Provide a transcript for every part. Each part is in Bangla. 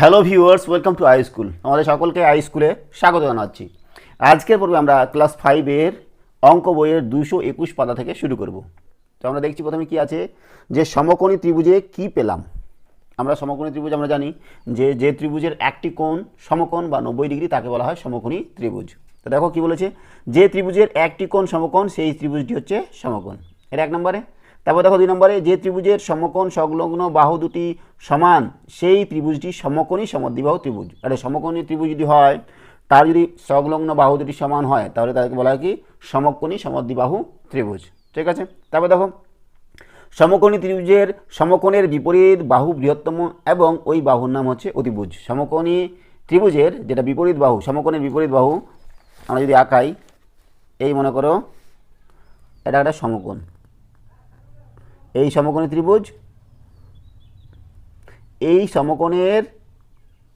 Hello viewers welcome to I school আমাদের সকলকে আই স্কুলে স্বাগত জানাচ্ছি। আজকের পর্বে আমরা ক্লাস ফাইভের অঙ্ক বইয়ের দুশো একুশ পাতা থেকে শুরু করব। তো আমরা দেখছি প্রথমে কি আছে? যে সমকোণী ত্রিভুজে কি পেলাম? আমরা সমকোণী ত্রিভুজ আমরা জানি যে যে ত্রিভুজের একটি কোণ সমকোণ বা নব্বই ডিগ্রি তাকে বলা হয় সমকোণী ত্রিভুজ। তো দেখো কি বলেছে? যে ত্রিভুজের একটি কোণ সমকোণ, সেই ত্রিভুজটি হচ্ছে সমকোণ। এটা এক নম্বরে। তারপর দেখো দুই নম্বরে, যে ত্রিভুজের সমকোণ সংলগ্ন বাহু দুটি সমান, সেই ত্রিভুজটি সমকোণী সমদ্বিবাহু ত্রিভুজ। আরে সমকোণী ত্রিভুজ যদি হয়, তার যদি সংলগ্ন বাহু দুটি সমান হয়, তাহলে তাদেরকে বলা হয় কি? সমকোণী সমদ্বিবাহু ত্রিভুজ। ঠিক আছে? তারপর দেখো, সমকোণী ত্রিভুজের সমকোণের বিপরীত বাহু বৃহত্তম এবং ওই বাহুর নাম হচ্ছে অতিভুজ। সমকোণী ত্রিভুজের যেটা বিপরীত বাহু, সমকোণের বিপরীত বাহু, আমরা যদি আঁকাই, এই মনে করো, এটা একটা সমকোণ। এই সমকোণী ত্রিভুজ, এই সমকোণের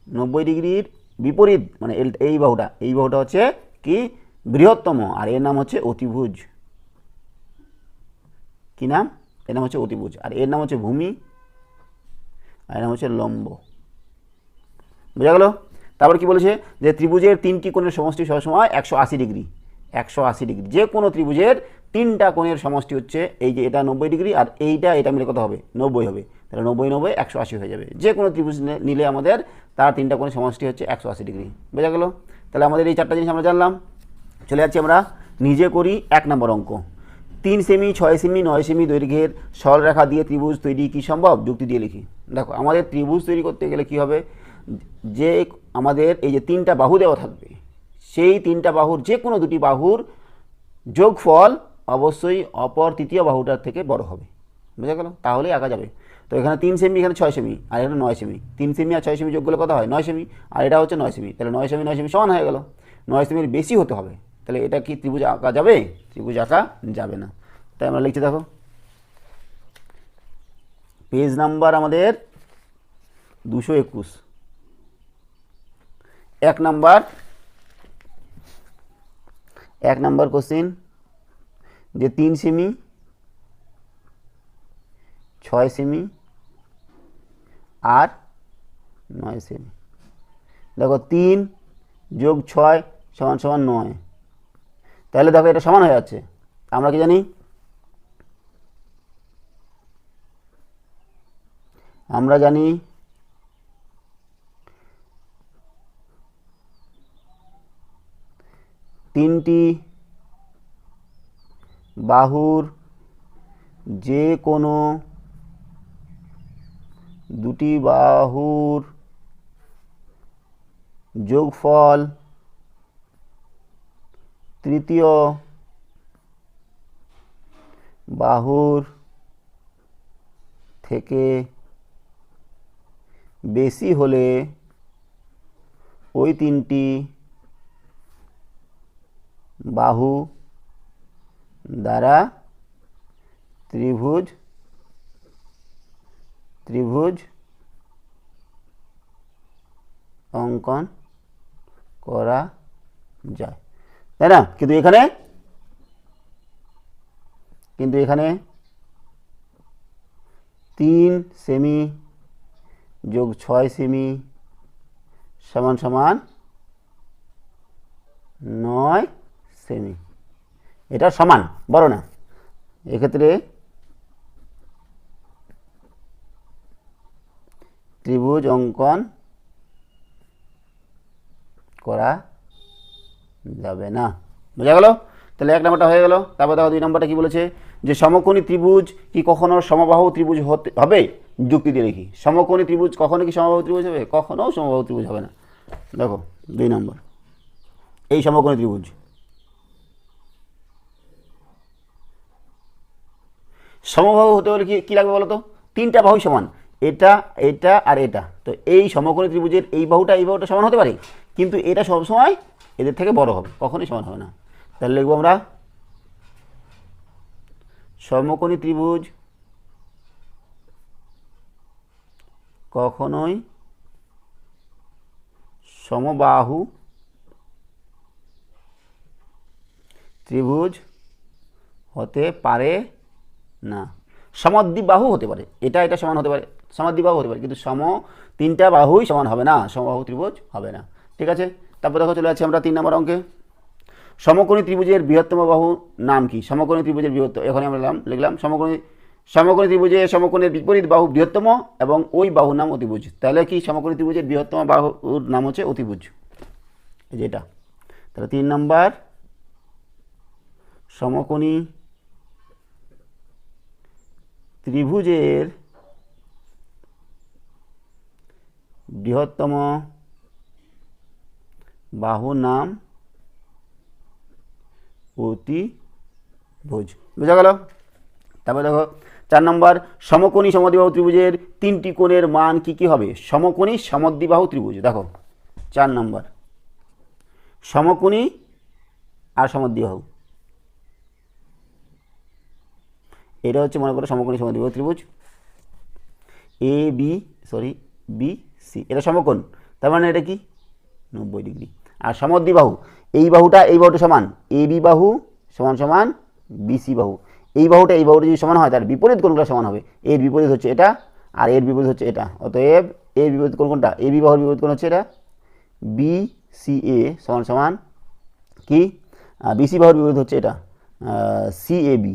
নব্বই ডিগ্রির বিপরীত মানে এই বাহুটা এই বাহুটা হচ্ছে কি? বৃহত্তম, আর এর নাম হচ্ছে অতিভুজ। কি নাম? এর নাম হচ্ছে অতিভুজ, আর এর নাম হচ্ছে ভূমি, আর এর নাম হচ্ছে লম্ব। বোঝা গেল? তারপর কি বলেছে? যে ত্রিভুজের তিনটি কোণের সমষ্টি সবসময় একশো আশি ডিগ্রি। একশো আশি ডিগ্রি। যে কোনো ত্রিভুজের তিনটা কোণের সমষ্টি হচ্ছে এই যে এটা নব্বই ডিগ্রি আর এইটা এটা মিলে কত হবে? নব্বই হবে। তাহলে নব্বই নব্বই একশো আশি হয়ে যাবে। যে কোনো ত্রিভুজ নিলে আমাদের তার তিনটা কোণের সমষ্টি হচ্ছে একশো আশি ডিগ্রি। বোঝা গেল? তাহলে আমাদের এই চারটা জিনিস আমরা জানলাম। চলে যাচ্ছি আমরা নিজে করি এক নম্বর অঙ্ক। তিন সেমি, ছয় সেমি, নয় সেমি দৈর্ঘ্যের সরলরেখা দিয়ে ত্রিভুজ তৈরি কি সম্ভব? যুক্তি দিয়ে লিখি। দেখো, আমাদের ত্রিভুজ তৈরি করতে গেলে কি হবে? যে আমাদের এই যে তিনটা বাহু দেওয়া থাকবে সেই তিনটা বাহুর যে কোনো দুটি বাহুর যোগফল অবশ্যই অপর তৃতীয় বাহুটার থেকে বড় হবে। বুঝা গেল? তাহলেই আঁকা যাবে। তো এখানে তিন সেমি, এখানে ছয় সেমি, আর এখানে নয় সেমি। তিন সেমি আর ছয় সেমি যোগ করলে হয়? নয় সেমি। আর এটা হচ্ছে নয় সেমি। তাহলে নয় সেমি নয় সেমি সমান হয়ে গেল। নয় সেমির বেশি হতে হবে। তাহলে এটা কি ত্রিভুজ আঁকা যাবে? ত্রিভুজ আঁকা যাবে না। তাই আমরা লিখছি দেখো। পেজ নাম্বার আমাদের দুশো একুশ। এক নাম্বার এক নাম্বার কোশ্চিন, যে তিন সেমি, ছয় সেমি, আর নয় সেমি। দেখো তিন যোগ ছয় সমান সমান নয়। তাহলে দেখো এটা সমান হয়ে যাচ্ছে। আমরা কি জানি? আমরা জানি তিনটি বাহুর যে কোনো দুটি বাহুর যোগফল তৃতীয় বাহুর থেকে বেশি হলে ওই তিনটি বাহু দ্বারা ত্রিভুজ ত্রিভুজ অঙ্কন করা যায়। তাই না? কিন্তু এখানে কিন্তু এখানে তিন সেমি যোগ ছয় সেমি সমান সমান নয় সেমি এটা সমান, বড় না। এক্ষেত্রে ত্রিভুজ অঙ্কন করা যাবে না। বোঝা গেল? তাহলে এক নম্বরটা হয়ে গেল। তারপর দেখো দুই নম্বরটা কি বলেছে? যে সমকোণী ত্রিভুজ কি কখনো সমবাহু ত্রিভুজ হতে হবে? যুক্তি দিয়ে লিখি। সমকোণী ত্রিভুজ কখনো কি সমবাহু ত্রিভুজ হবে? কখনো সমবাহু ত্রিভুজ হবে না। দেখো, দুই নম্বর। এই সমকোণী ত্রিভুজ। সমবাহু হতে হলে কি, কী লাগবে বলো তো তিনটা বাহু সমান। এটা এটা আর এটা। তো এই সমকোণী ত্রিভুজের এই বাহুটা এই বাহুটা সমান হতে পারে। কিন্তু এটা সবসময় এদের থেকে বড় হবে, কখনোই সমান হবে না। তাহলে লিখব আমরা, সমকোণী ত্রিভুজ কখনোই সমবাহু ত্রিভুজ হতে পারে না। সমদ্বিবাহু হতে পারে। এটা এটা সমান হতে পারে। সমাদ্বিবাহু হতে পারে। কিন্তু সম তিনটা বাহুই সমান হবে না। সমবাহু ত্রিভুজ হবে না। ঠিক আছে? তারপর দেখো চলে যাচ্ছি আমরা তিন নম্বর অঙ্কে। সমকোণী ত্রিভুজের বৃহত্তম বাহু নাম কি? সমকোণী ত্রিভুজের বৃহত্তম এখানে আমরা লিখলাম সমকোণী সমকোণী ত্রিভুজের সমকোণের বিপরীত বাহু বৃহত্তম এবং ওই বাহুর নাম অতিভুজ। তাহলে কি সমকোণী ত্রিভুজের বৃহত্তম বাহুর নাম হচ্ছে অতিভুজ। যেটা তাহলে তিন নম্বর সমকোণী ত্রিভুজের বৃহত্তম বাহুর নাম অতিভুজ। বোঝা গেল? তারপর দেখো, চার নম্বর, সমকোণী সমদ্বিবাহু ত্রিভুজের তিনটি কোণের মান কি কি হবে? সমকোণী সমদ্বিবাহু ত্রিভুজ, দেখো, চার নম্বর। সমকোণী আর সমদ্বিবাহু। এটা হচ্ছে মনে করো সমকোণী সমদ্বিবাহু ত্রিভুজ। A B sorry B C এটা সমকোণ। তার মানে এটা কি? নব্বই ডিগ্রি। আর সমদ্বিবাহু এই বাহুটা এই বাহুটা সমান এ বি বাহু সমান সমান বিসি বাহু। এই বাহুটা এই বাহুটা যদি সমান হয়, তার বিপরীত কোণগুলো সমান হবে। এর বিপরীত হচ্ছে এটা, আর এর বিপরীত হচ্ছে এটা। অতএব এর বিপরীত কোণ কোনটা? এ বি বাহুর বিপরীত কোণ হচ্ছে এটা। বি সি এ সমান সমান কি? বিসি বাহুর বিপরীত হচ্ছে এটা। C A B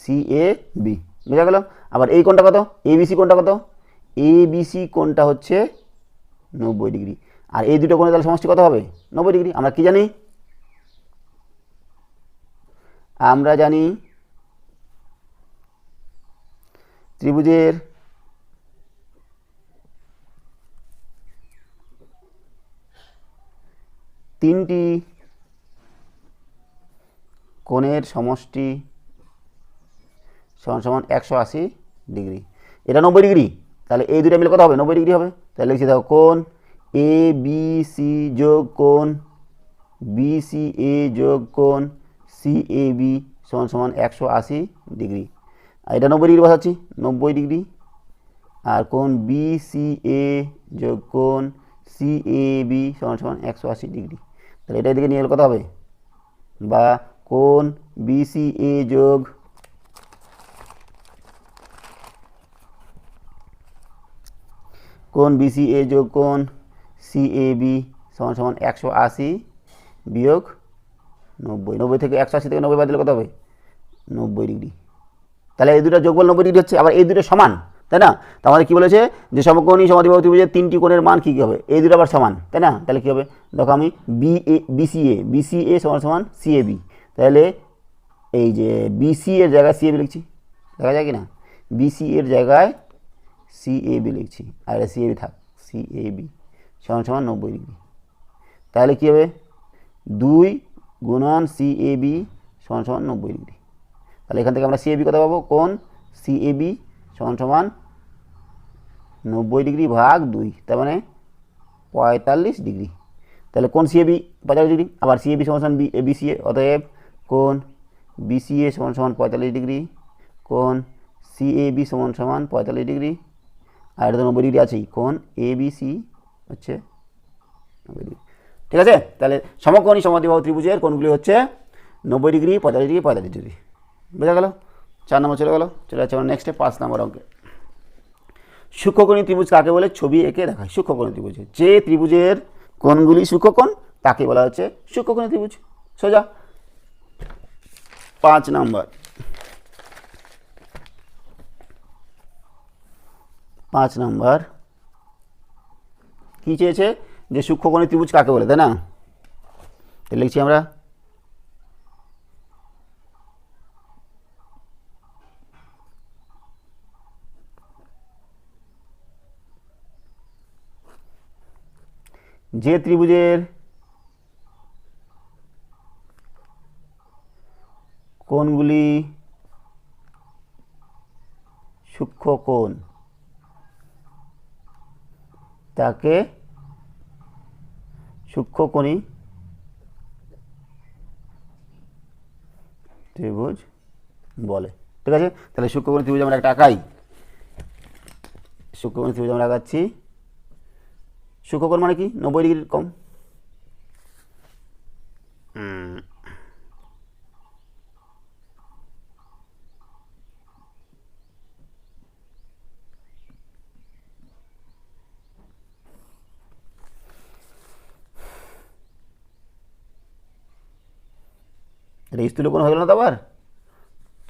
C A B বোঝা গেল? আবার এই কোণটা কত? এ বিসি কোণটা কত? এ বিসি কোণটা হচ্ছে নব্বই ডিগ্রি। আর এই দুটো কোণে তাহলে সমষ্টি কত হবে? নব্বই ডিগ্রি। আমরা কি জানি? আমরা জানি ত্রিভুজের তিনটি কোণের সমষ্টি সমান সমান একশো আশি ডিগ্রি। এটা নব্বই ডিগ্রি। তাহলে এই দুটো মিলে কত হবে? নব্বই ডিগ্রি হবে। তাহলে লিখছি দেখো কোণ এ, বি, সি যোগ কোণ বি, সি, এ যোগ কোণ সি, এ, বি সমান সমান একশো আশি ডিগ্রি। আর এটা নব্বই ডিগ্রি বসাচ্ছি। নব্বই ডিগ্রি। আর কোণ বি, সি, এ যোগ কোণ সি, এ, বি সমান সমান একশো আশি ডিগ্রি। তাহলে এটা এদিকে নিয়ে গেলে কত হবে? বা কোণ বি, সি, এ যোগ কোণ বিসি এ যোগ কোন সি এ বি সমান সমান একশো আশি বিয়োগ নব্বই। নব্বই থেকে একশো আশি থেকে নব্বই বাদ দিলে কত হবে? নব্বই ডিগ্রি। তাহলে এই দুটো যোগফল নব্বই ডিগ্রি হচ্ছে, আবার এই দুটো সমান, তাই না? তো আমাদের কী বলেছে যে সমকোণী সমাধিবাহু ত্রিভুজের তিনটি কোণের মান কী কী হবে? এই দুটো আবার সমান, তাই না? তাহলে কী হবে? দেখো আমি বি এ বিসিএ বিসিএ সমান সমান সিএবি তাহলে এই যে বিসি এর জায়গায় সিএবি লিখছি। দেখা যায় কি না? বিসি এর জায়গায় সিএবি লিখছি আর এটা সিএবি থাক সিএবি সমান সমান নব্বই ডিগ্রি তাহলে কী হবে দুই গুণন সিএবি সমান সমান নব্বই ডিগ্রি তাহলে এখান থেকে আমরা সিএবি কত পাবো কোন সিএবি সমান সমান নব্বই ডিগ্রি ভাগ দুই তার মানে পঁয়তাল্লিশ ডিগ্রি তাহলে কোন সিএবি পঁয়তাল্লিশ ডিগ্রি আবার সিএবি সমান সমান বি বিসিএ অতএব কোন বিসিএ সমান সমান পঁয়তাল্লিশ ডিগ্রি কোন সিএবি সমান সমান পঁয়তাল্লিশ ডিগ্রি আর এটা তো নব্বই ডিগ্রি কোন এ বি সি হচ্ছে ঠিক আছে? তাহলে সমকোণী সমদ্বিবাহু ত্রিভুজের কোণগুলি হচ্ছে নব্বই ডিগ্রি, পঁয়তাল্লিশ ডিগ্রি পঁয়তাল্লিশ ডিগ্রি। বোঝা গেল? চার নম্বর চলে গেল। চলে যাচ্ছে আমার নেক্সটে পাঁচ নম্বর অঙ্কে। সূক্ষ্মকোণী ত্রিভুজ কাকে বলে? ছবি এঁকে দেখায়। সূক্ষ্মকোণী ত্রিভুজ। যে ত্রিভুজের কোণগুলি সূক্ষ্মকোণ, তাকে বলা হচ্ছে সূক্ষ্মকোণী ত্রিভুজ। সোজা। পাঁচ নম্বর। পাঁচ নম্বর। কী চেয়েছে? যে সূক্ষ্মকোণী ত্রিভুজ কাকে বলে, তাই না? লিখছি আমরা। যে ত্রিভুজের কোণগুলি সূক্ষ্ম কোণ তাকে সূক্ষ্মকোণী ত্রিভুজ বলে। ঠিক আছে? তাহলে সূক্ষ্মকোণী ত্রিভুজ আমরা একটা আঁকাই। সূক্ষ্মকোণী ত্রিভুজ আমরা আঁকাচ্ছি। সূক্ষ্মকোণ মানে কি? নব্বই ডিগ্রির কম। এটা হয়ে গেল না তো আবার?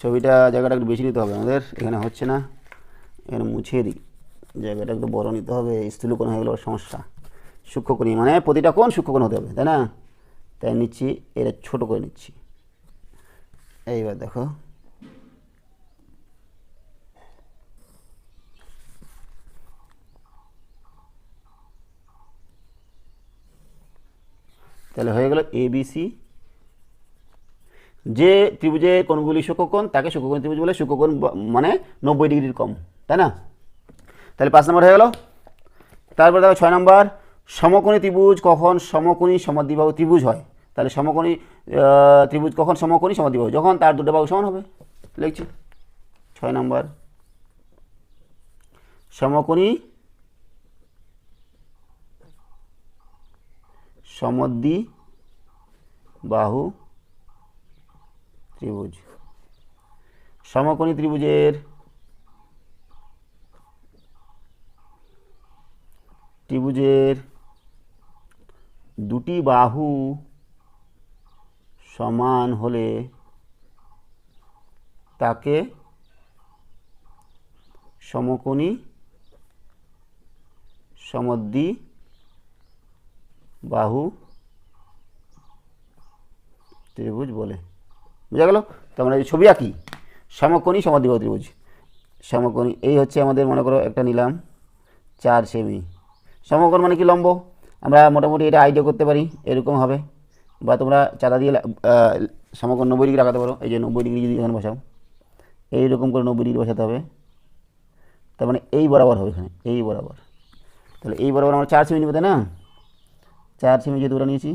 ছবিটা জায়গাটা একটু বেশি নিতে হবে আমাদের, এখানে হচ্ছে না। এখানে মুছিয়ে দিই। জায়গাটা একটু বড় নিতে হবে, স্থূল কোণ হয়ে গেল সমস্যা। সূক্ষ্মকোণী মানে প্রতিটা কোন কোণ সূক্ষ্মকোণ হতে হবে, তাই না? তাই নিচ্ছি এটা ছোট করে নিচ্ছি। এইবার দেখো। তাহলে হয়ে গেল এবিসি যে ত্রিভুজের কোণগুলি সূক্ষ্মকোণ তাকে সূক্ষ্মকোণ ত্রিভুজ বলে। ব- মানে নব্বই ডিগ্রির কম, তাই না? তাহলে পাঁচ নম্বর হয়ে গেল। তারপরে দেখো ছয় নম্বর, সমকোণী ত্রিভুজ কখন সমকোণী সমাদ্বিবাহু ত্রিভুজ হয়? তাহলে সমকোণী ত্রিভুজ কখন সমকোণী সমাদ্বিবাহু যখন তার দুটো বাহু সমান হবে, লিখছি। ছয় নম্বর, সমকোণী সমদ্বি বাহু ত্রিভুজ। সমকোণী ত্রিভুজের ত্রিভুজের দুটি বাহু সমান হলে তাকে সমকোণী সমদ্বি বাহু ত্রিভুজ বলে। বুঝা গেল? তো আমরা এই ছবি আঁকি। সমকোণী সমদ্বিবাহু ত্রিভুজ সমকোণী এই হচ্ছে আমাদের, মনে করো, একটা নিলাম। চার সেমি। সমকোণ মানে কি লম্ব? আমরা মোটামুটি এটা আইডিয়া করতে পারি, এরকম হবে। বা তোমরা চাঁদা দিয়ে সমকোণ নব্বই ডিগ্রি রাখাতে পারো। এই যে নব্বই ডিগ্রি যদি এখানে বসাও, এইরকম করে নব্বই ডিগ্রি বসাতে হবে। তার মানে এই বরাবর হবে এখানে, এই বরাবর। তাহলে এই বরাবর আমরা চার সেমি নেব, তাই না? চার সেমি যেহেতু ওরা নিয়েছি,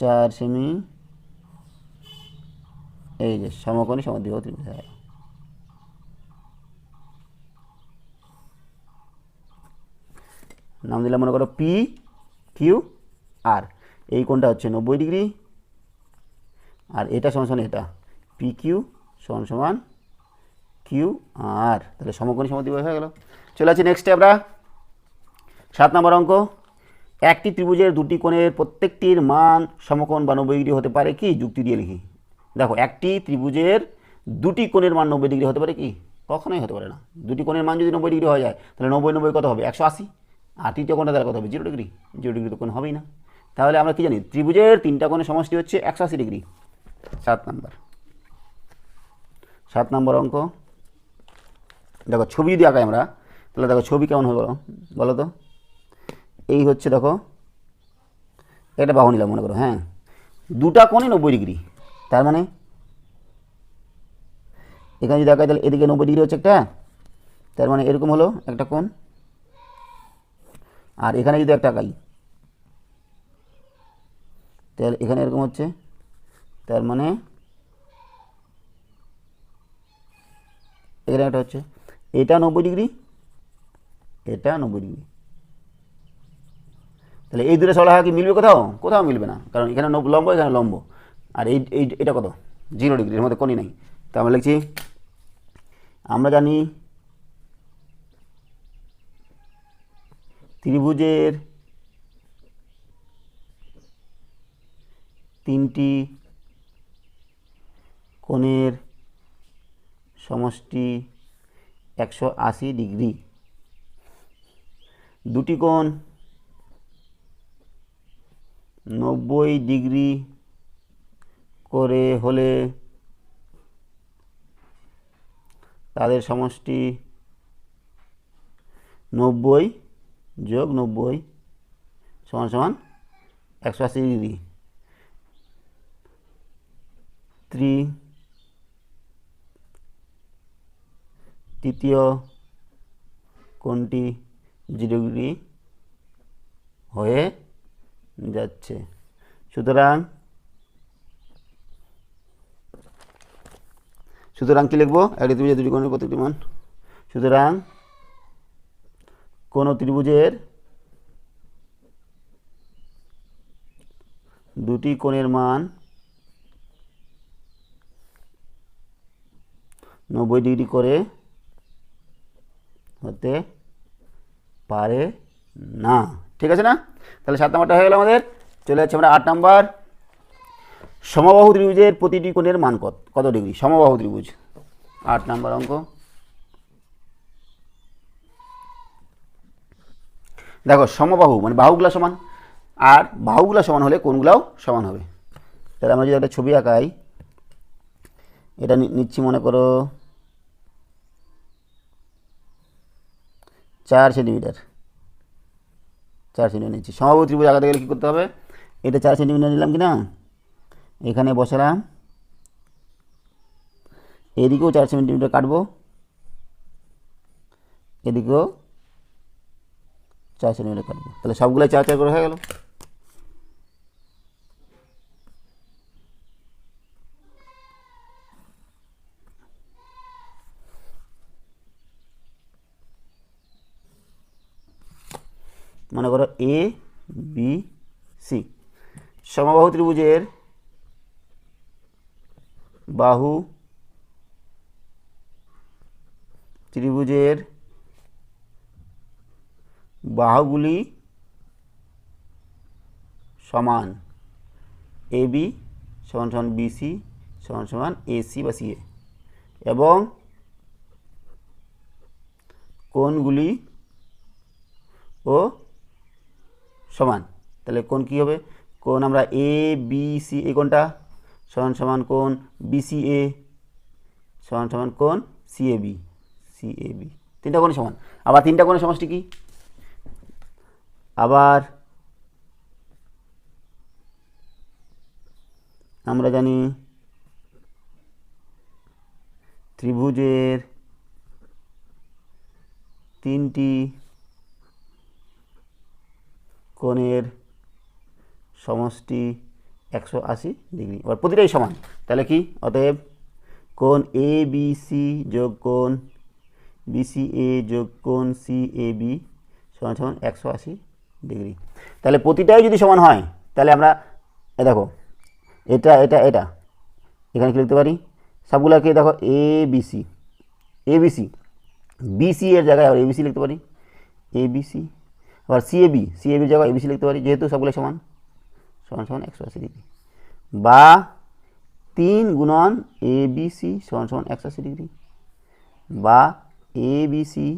চার সেমি এই যে সমকোণী সমদ্বিবাহু ত্রিভুজ হয়ে। নাম দিলাম মনে করো পি কিউ আর এই কোণটা হচ্ছে নব্বই ডিগ্রি। আর এটা সমান সমান এটা। পি কিউ সমান সমান কিউ আর তাহলে সমকোণী সমদ্বিবাহু হয়ে গেল। চলে আসছি নেক্সটে আমরা। সাত নম্বর অঙ্ক। একটি ত্রিভুজের দুটি কোণের প্রত্যেকটির মান সমকোণ বা নব্বই ডিগ্রি হতে পারে কি? যুক্তি দিয়ে লিখি। দেখো, একটি ত্রিভুজের দুটি কোণের মান নব্বই ডিগ্রি হতে পারে কি? কখনোই হতে পারে না। দুটি কোণের মান যদি নব্বই ডিগ্রি হয়ে যায়, তাহলে নব্বই নব্বই কত হবে? একশো আশি। আর তৃতীয় কোণটা তাহলে কত হবে? Zero degree. জিরো ডিগ্রি তো কোণ হবেই না। তাহলে আমরা কি জানি? ত্রিভুজের তিনটা কোণের সমষ্টি হচ্ছে একশো আশি ডিগ্রি। সাত নম্বর। সাত নম্বর অঙ্ক। দেখো, ছবি যদি আঁকাই আমরা, তাহলে দেখো, ছবি কেমন হবে বলো? বলো তো। এই হচ্ছে দেখো একটা বাহু নিলাম মনে করো হ্যাঁ? দুটা কোণে নব্বই ডিগ্রি। তার মানে? এখানে যদি দেখায় তাহলে এদিকে নব্বই ডিগ্রি হচ্ছে একটা, তার মানে এরকম হলো একটা কোণ। আর এখানে যদি একটা আঁকাই, তাহলে এখানে এরকম হচ্ছে, তার মানে এখানে একটা হচ্ছে, এটা নব্বই ডিগ্রি এটা নব্বই ডিগ্রি তাহলে এই দুটো সরলরেখা কি মিলবে কোথাও? কোথাও মিলবে না, কারণ এখানে লম্ব এখানে লম্ব। আর এই এই, এটা কত? জিরো ডিগ্রি এর মধ্যে কোনই নেই। তো আমরা লিখছি, আমরা জানি ত্রিভুজের তিনটি কোণের সমষ্টি একশো আশি ডিগ্রি। দুটি কোণ নব্বই ডিগ্রি করে হলে তাদের সমষ্টি নব্বই যোগ নব্বই সমান সমান একশো আশি ডিগ্রি। ত্রি তৃতীয় কোনটি জিরো ডিগ্রি হয়ে যাচ্ছে। সুতরাং সুতরাং কি লিখব? একটি ত্রিভুজের দুটি কোণের প্রত্যেকটি মান। সুতরাং কোন ত্রিভুজের দুটি কোণের মান নব্বই ডিগ্রি করে হতে পারে না। ঠিক আছে না? তাহলে সাত নম্বরটা হয়ে গেল আমাদের। চলে যাচ্ছে আমরা আট নম্বর। সমবাহু ত্রিভুজের প্রতিটি কোণের মান কত? কত ডিগ্রি? সমবাহু ত্রিভুজ। আট নাম্বার অঙ্ক। দেখো, সমবাহু মানে বাহুগুলা সমান। আর বাহুগুলা সমান হলে কোনগুলাও সমান হবে। তাহলে আমরা যদি একটা ছবি আঁকাই, এটা নিচ্ছি মনে করো চার সেন্টিমিটার। চার সেন্টিমিটার নিচ্ছি। সমবাহু ত্রিভুজ আঁকাতে গেলে কী করতে হবে? এটা চার সেন্টিমিটার নিলাম কি না এখানে বসালাম। এদিকেও চার সেন্টিমিটার কাটবো। এদিকেও চার সেন্টিমিটার কাটবো। তাহলে সবগুলো চার চার করে হয়ে গেল। মনে করো এ বি সি সমবাহু ত্রিভুজের বাহু, ত্রিভুজের বাহুগুলি সমান এ বি সমান সমান বিসি সমান সমান এসি বা সিএ এবং কোনগুলি ও সমান। তাহলে কোন কী হবে? কোন আমরা এ বি সি এই কোণটা সমান সমান কোণ বিসি এ সমান সমান কোণ C A B C A B তিনটা কোণে সমান। আবার তিনটা কোণের সমষ্টি কি? আবার আমরা জানি ত্রিভুজের তিনটি কোণের সমষ্টি একশো আশি ডিগ্রি। এবার প্রতিটাই সমান। তাহলে কি? অতএব কোণ এ বি সি যোগ কোণ বিসি এ যোগ কোণ সি এ বি সমান সমান একশো আশি ডিগ্রি। তাহলে প্রতিটাই যদি সমান হয়, তাহলে আমরা, এ দেখো, এটা এটা এটা, এখানে কি লিখতে পারি? সবগুলোকে দেখো A BC A BC BC এর জায়গায় আবার এবিসি লিখতে পারি। এবিসি আবার সিএবি সিএবির জায়গায় এবিসি লিখতে পারি, যেহেতু সবগুলো সমান। সমান সমান একশো আশি ডিগ্রি বা তিন গুণন এ বিসি সমান সমান একশো আশি ডিগ্রি বা এ বিসি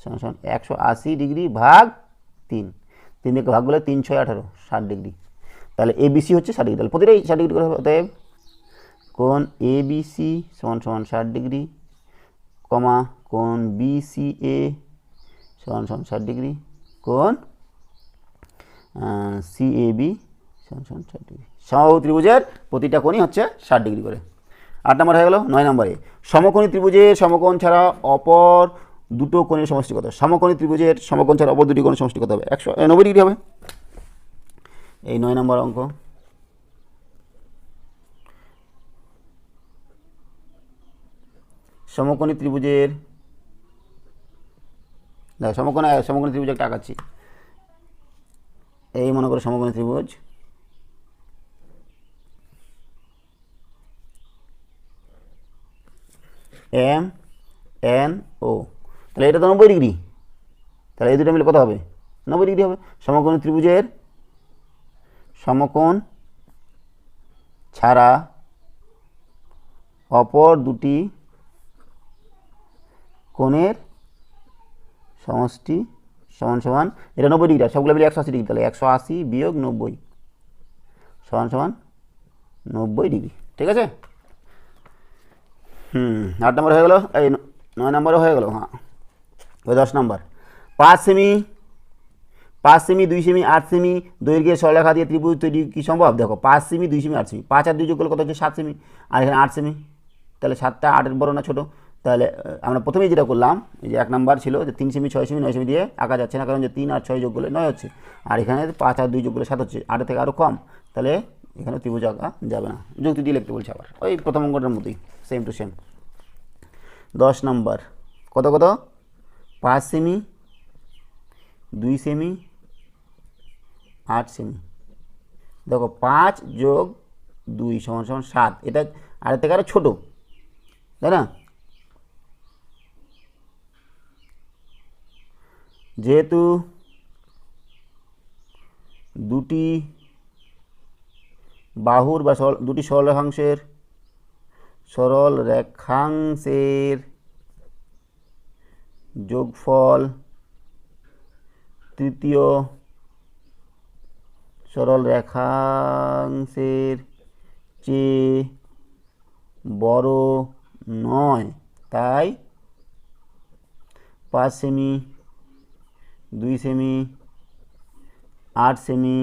সমান সমান একশো আশি ডিগ্রি ভাগ তিন। তিন থেকে ভাগ করলে তিন ছয় আঠারো, ষাট ডিগ্রি তাহলে এ বিসি হচ্ছে ষাট ডিগ্রি তাহলে প্রতিটাই ষাট ডিগ্রি করে হবে, অতএব কোণ এ বিসি সমান সমান ষাট ডিগ্রি কমা কোণ বিসি এ সমান সমান ষাট ডিগ্রি কোণ সি এ বি ষাট ডিগ্রি। সমবাহু ত্রিভুজের প্রতিটা কোণই হচ্ছে ষাট ডিগ্রি করে। আট নম্বর হয়ে গেল, নয় নম্বরে। সমকোণী ত্রিভুজের সমকোণ ছাড়া অপর দুটো কোণের সমষ্টি কত? সমকোণী ত্রিভুজের সমকোণ ছাড়া অপর দুটি কোণের সমষ্টি কত হবে? একশো নব্বই ডিগ্রি হবে। এই নয় নম্বর অঙ্ক। সমকোণী ত্রিভুজের, দেখো, সমকোণ, সমকোণী ত্রিভুজ একটা আঁকাচ্ছি। এই মনে করো সমকোণী ত্রিভুজ। এম এন ও তাহলে এটা তো নব্বই ডিগ্রি। তাহলে এই দুটো মিলে কত হবে? নব্বই ডিগ্রি হবে। সমকোণ ত্রিভুজের সমকোণ ছাড়া অপর দুটি কোণের সমষ্টি সমান সমান, এটা নব্বই ডিগ্রি সবগুলো মিলে একশো আশি ডিগ্রি। তাহলে একশো আশি বিয়োগ নব্বই সমান সমান নব্বই ডিগ্রি। ঠিক আছে? হুম, আট নম্বর হয়ে গেলো? এই নয় নম্বরও হয়ে গেলো হ্যাঁ। ওই দশ নম্বর। পাঁচ সেমি পাঁচ সেমি, দুই সেমি, আট সেমি, দৈর্ঘ্যের সরলেখা দিয়ে ত্রিভুজ তৈরি কি সম্ভব? দেখো, পাঁচ সেমি, দুই সেমি, আট সেমি। পাঁচ আর দুই যোগ করলে কত হচ্ছে? সাত সেমি। আর এখানে আট সেমি। তাহলে সাতটা আটের বড় না ছোটো? তাহলে আমরা প্রথমেই যেটা করলাম, এই যে এক নাম্বার ছিল যে তিন সেমি, ছয় সেমি, নয় সেমি দিয়ে আঁকা যাচ্ছে না, কারণ যে তিন আর ছয় যোগ করলে নয় হচ্ছে। আর এখানে পাঁচ আর দুই যোগ করলে সাত হচ্ছে। আটের থেকে আরও কম। তাহলে এখানে ত্রিভুজ আঁকা যাবে না। যুক্তি দিয়ে লিখতে বলছে আবার। ওই প্রথম অঙ্কটার মতোই সেম টু সেম দশ নম্বর। কত কত? পাঁচ সেমি দুই সেমি আট সেমি দেখো, পাঁচ যোগ দুই সমান সমান সাত। এটা আরের থেকে আরও ছোটো। তাই না? যেহেতু দুটি বাহুর বা দুটি সরল রেখাংশের সরল রেখাংশের যোগফল, তৃতীয় সরল রেখাংশের চেয়ে বড় নয়। তাই পাঁচ সেমি, দুই সেমি, আট সেমি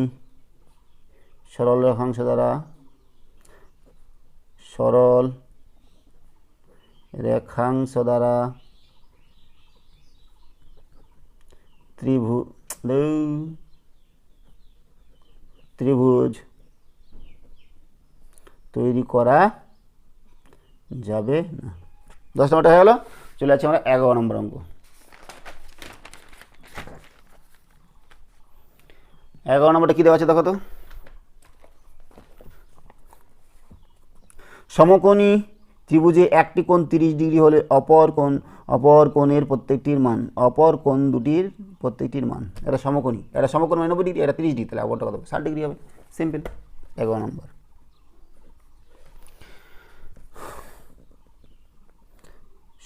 সরল রেখাংশ দ্বারা সরল রেখাংশ দ্বারা ত্রিভু ত্রিভুজ তৈরি করা যাবে না। দশ নম্বরটা হয়ে গেল। চলে যাচ্ছি আমরা এগারো নম্বর অঙ্ক। এগারো নম্বরটা কী দেওয়া আছে দেখো তো? সমকোণী ত্রিভুজে একটি কোণ তিরিশ ডিগ্রি হলে অপর কোণ, অপর কোণের প্রত্যেকটির মান, অপর কোণ দুটির প্রত্যেকটির মান। এটা সমকোণী। এটা সমকোণ মানে নব্বই ডিগ্রি, এটা তিরিশ ডিগ্রি। তাহলে অপরটা কত? হবে? ষাট ডিগ্রি হবে। সিম্পল এগারো নম্বর।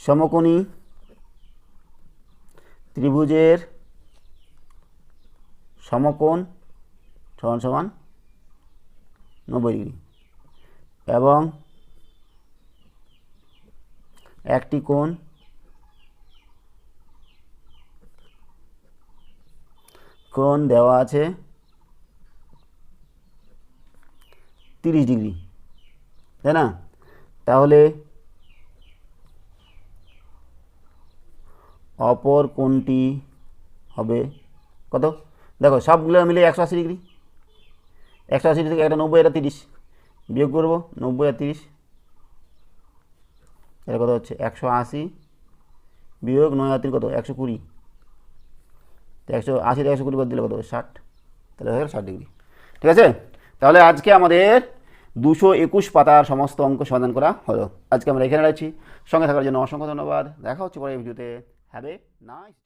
সমকোণী ত্রিভুজের সমকোণ সমান সমান নব্বই ডিগ্রি। এবং একটি কোণ। কোণ দেওয়া আছে তিরিশ ডিগ্রি, তাই না? তাহলে অপর কোণটি হবে কত? দেখো, সবগুলো মিলে একশো আশি ডিগ্রি। একশো আশি থেকে একটা নব্বই, এটা তিরিশ। বিয়োগ করব, নব্বই আর তিরিশ। এটা কত হচ্ছে? একশো আশি বিয়োগ নয় আর তিন কত? একশো কুড়ি। একশো আশি একশো কুড়ি বাদ দিলে কত? ষাট। তাহলে হয়ে গেল ষাট ডিগ্রি। ঠিক আছে? তাহলে আজকে আমাদের দুশো একুশ পাতার সমস্ত অঙ্ক সমাধান করা হলো। আজকে আমরা এখানে রয়েছি সঙ্গে থাকার জন্য অসংখ্য ধন্যবাদ। দেখা হচ্ছে পরে ভিডিওতে। Have a nice